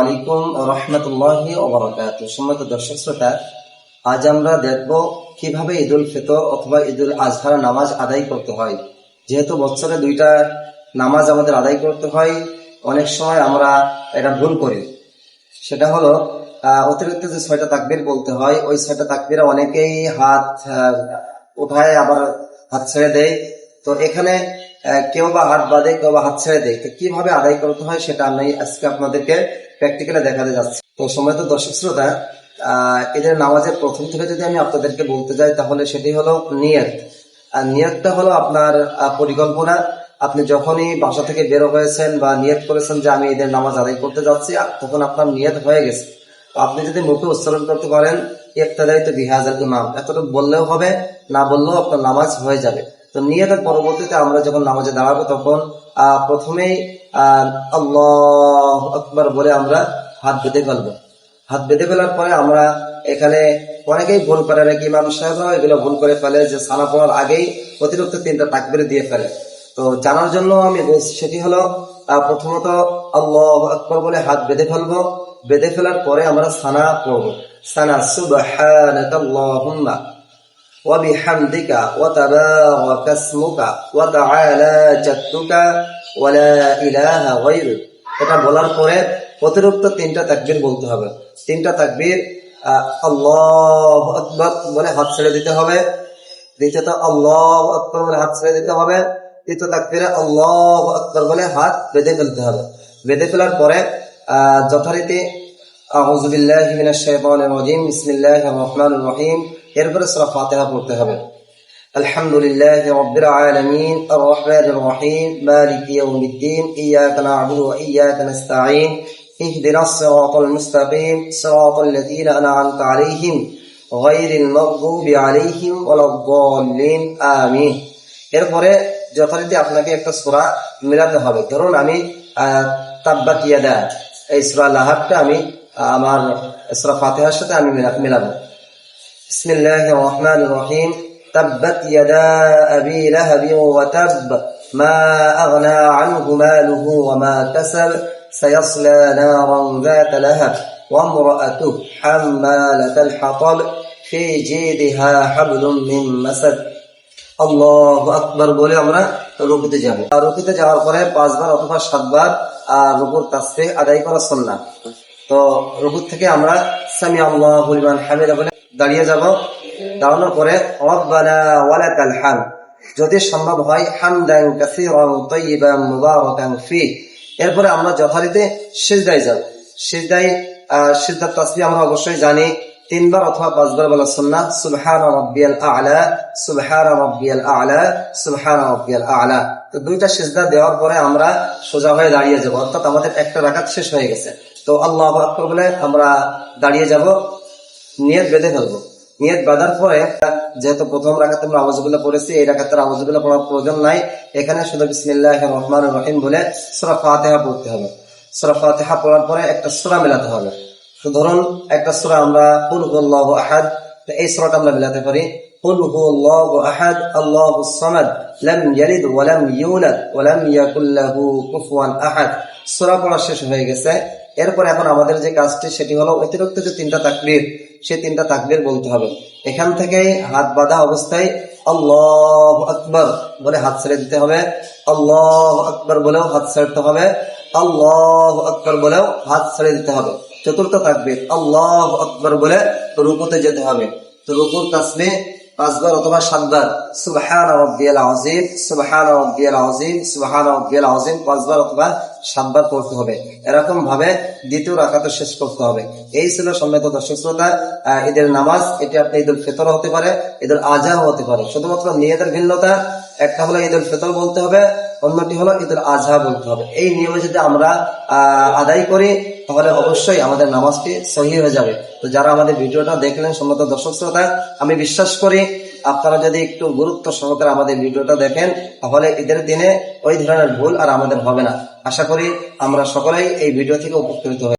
আলাইকুম রহমতুল্লাহ ওবরাকাত সম্মত দর্শক শ্রোতা, আজ আমরা দেখব কীভাবে ঈদুল ফিতর অথবা ঈদুল আজহার নামাজ আদায় করতে হয়। যেহেতু বছরে দুইটা নামাজ আমাদের আদায় করতে হয়, অনেক সময় আমরা এটা ভুল করি। সেটা হলো অতিরিক্ত যে ছয়টা তাকবির বলতে হয়, ওই ছয়টা তাকবিরে অনেকেই হাত উঠায় আবার হাত ছেড়ে দেয়। তো এখানে কেউ বা হাত বাঁধে, কেউ বা হাত ছেড়ে দেয়। তো কীভাবে আদায় করতে হয় সেটা আমি আজকে আপনাদেরকে প্র্যাকটিক্যালে দেখাতে যাচ্ছি। তো সময় তো দর্শক শ্রোতা এদের নামাজের প্রথম থেকে যদি আমি আপনাদেরকে বলতে যাই, তাহলে সেটি হলো নিয়ত। আর নিয়তটা হলো আপনার পরিকল্পনা। আপনি যখনই বাসা থেকে বেরো হয়েছেন বা নিয়ত করেছেন যে আমি এদের নামাজ আদায় করতে যাচ্ছি তখন আপনার নিয়ত হয়ে গেছে। আপনি যদি মুখে উচ্চারণ করতে পারেন ইফতাদাই তো বিহাজার ইমাম। এতটুকু বললেও হবে, না বললেও আপনার নামাজ হয়ে যাবে। তো নিয়তের পরবর্তীতে আমরা যখন নামাজে দাঁড়াবো তখন আহ, প্রথমেই আল্লাহ আকবার বলে আমরা হাত বেঁধে ফেলব। হাত বেঁধে ফেলার পরে আমরা এখানে অনেকেই ভুল করে নাকি ইমাম সাহেবরাও এগুলো ভুল করে ফেলে যে সানা পড়ার আগেই অতিরিক্ত তিনটা তাকবির দিয়ে ফেলে। তো জানার জন্য আমি সেটি হলো প্রথমত আল্লাহ আকবর বলে হাত বেঁধে ফেলব। বেঁধে ফেলার পরে আমরা সানা পড়ব। সানা সুবহানাকাল্লাহুম্মা। وبحمدك وتبارك اسمك وتعالى جدك ولا إله غيرك এটা বলার পরে অতিরিক্ত তিনটা তাকবীর বলতে হবে তিনটা তাকবীর আহ, আল্লাহ আকবার বলে হাত ছেড়ে দিতে হবে দ্বিতীয়ত আল্লাহ আকবার বলে হাত ছেড়ে দিতে হবে তৃতীয় তাকবীরে আল্লাহ আকবার বলে হাত বেঁধে ফেলতে হবে বেঁধে ফেলার পরে আহ, যথারীতি আউযু বিল্লাহি মিনাশ শাইতানির রাজিম বিসমিল্লাহির রহমানির রহিম এরপরে সূরা ফাতিহা পড়তে হবে আলহামদুলিল্লাহি রাব্বিল আলামিন আর রহমানির রহিম মালিকি ইয়াউমিদ্দিন ইয়াকা না'বুদু ওয়া ইয়াকা নাস্তাঈন اهدنا الصراط المستقيم صراط الذين أنعمت عليهم غير المغضوب عليهم ولا الضالين آمين এরপরে যথারীতি আপনাকে একটা সূরা মিলাতে হবে ধরুন আমি আহ, তাব্বাত ইয়াদা এই সূরা লাহাবটা আমি আহ, আমার সূরা ফাতিহার সাথে আমি মিলা- মিলাবো بسم الله الرحمن الرحيم تبت يدا أبي لهب وتب ما أغنى عنه ماله وما كسب سيصلى نارا ذات لهب وامرأته حمالة الحطب في جيدها حبل من مسد আল্লাহ আকবার বলে আমরা রুকুতে যাব আর রুকুতে যাওয়ার পরে পাঁচবার অথবা সাতবার আর রুকুর তাসফে আদায় করা সন্না তো রুকুর থেকে আমরা সামি আল্লাহ লিমান হামিদা বলে দাঁড়িয়ে যাব। দাঁড়ানোর পরে, রব্বানা হাম। যদি সম্ভব হয়, হামদান কাসীরান ফি এরপরে আমরা যথারীতি সিজদায় যাব। সিজদায় সিজদার তাসবিহ আমরা অবশ্যই জানি। তিনবার অথবা পাঁচবার বলা সুন্না সুবহান রাব্বিয়াল আ'লা, সুবহান রাব্বিয়াল আ'লা, সুবহান রাব্বিয়াল আ'লা। তো দুইটা সিজদা দেওয়ার পরে আমরা সোজা হয়ে দাঁড়িয়ে যাব। অর্থাৎ আমাদের একটা রাকাত শেষ হয়ে গেছে। তো আল্লাহ আকবার বলে আমরা দাঁড়িয়ে যাব। নিয়ত বেঁধে ফেলব। নিয়ত বাঁধার পরে যেহেতু প্রথম রাখাতে আমরা আওয়াজগুলো পড়েছি, এই রাখাতে আওয়াজগুলো পড়ার প্রয়োজন নাই। এখানে শুধু বিসমিল্লাহ রহমান রহিম বলে সুরা ফাতেহা পড়তে হবে। সুরা ফাতেহা পড়ার পরে একটা সুরা মেলাতে হবে। ধরুন, একটা সুরা আমরা এই সুরাটা আমরা মেলাতে পারি কুল হুয়াল্লাহু আহাদ আল্লাহুস সামাদ, লাম ইয়ালিদ ওয়া লাম ইউলাদ, ওয়া লাম ইয়াকুল লাহু কুফুয়ান সূরা পড়া শেষ হয়ে গেছে। এরপর এখন আমাদের যে কাজটি, সেটি হলো অতিরিক্ত যে তিনটা তাকবীর, সেই তিনটা তাকবীর বলতে হবে। এখান থেকে হাত বাঁধা অবস্থায় আল্লাহ আকবর বলে হাত ছেড়ে দিতে হবে। আল্লাহ আকবর বলেও হাত ছেড়তে হবে। আল্লাহ আকবর বলেও হাত ছেড়ে দিতে হবে। চতুর্থ তাকবীর, আল্লাহ আকবর বলে রুকুতে যেতে হবে। তো রুকুর তাসমে পাঁচবার অথবা সাতবার, সুবহান রাব্বিয়াল আযীম, সুবহান রাব্বিয়াল আযীম, সুবহান রাব্বিয়াল পাঁচবার অথবা সাতবার পড়তে হবে। এরকম ভাবে দ্বিতীয় রাকাত শেষ করতে হবে। এই ছিল সম্মানিত দর্শক শ্রোতা ঈদের নামাজ। এটি আপনি ঈদুল ফিতর হতে পারে, ঈদুল আজহা হতে পারে। শুধুমাত্র নিয়তের ভিন্নতা, একটা হলো ঈদুল ফিতর বলতে হবে অন্যটি হলো ঈদুল আজহা বলতে হবে। এই নিয়মে যদি আমরা আদায় করি, তাহলে অবশ্যই আমাদের নামাজটি সহি হয়ে যাবে। তো যারা আমাদের ভিডিওটা দেখলেন, সম্মত দর্শক শ্রোতা, আমি বিশ্বাস করি আপনারা যদি একটু গুরুত্ব সহকারে আমাদের ভিডিওটা দেখেন, তাহলে ঈদের দিনে ওই ধরনের ভুল আর আমাদের হবে না। আশা করি আমরা সকলেই এই ভিডিও থেকে উপকৃত হই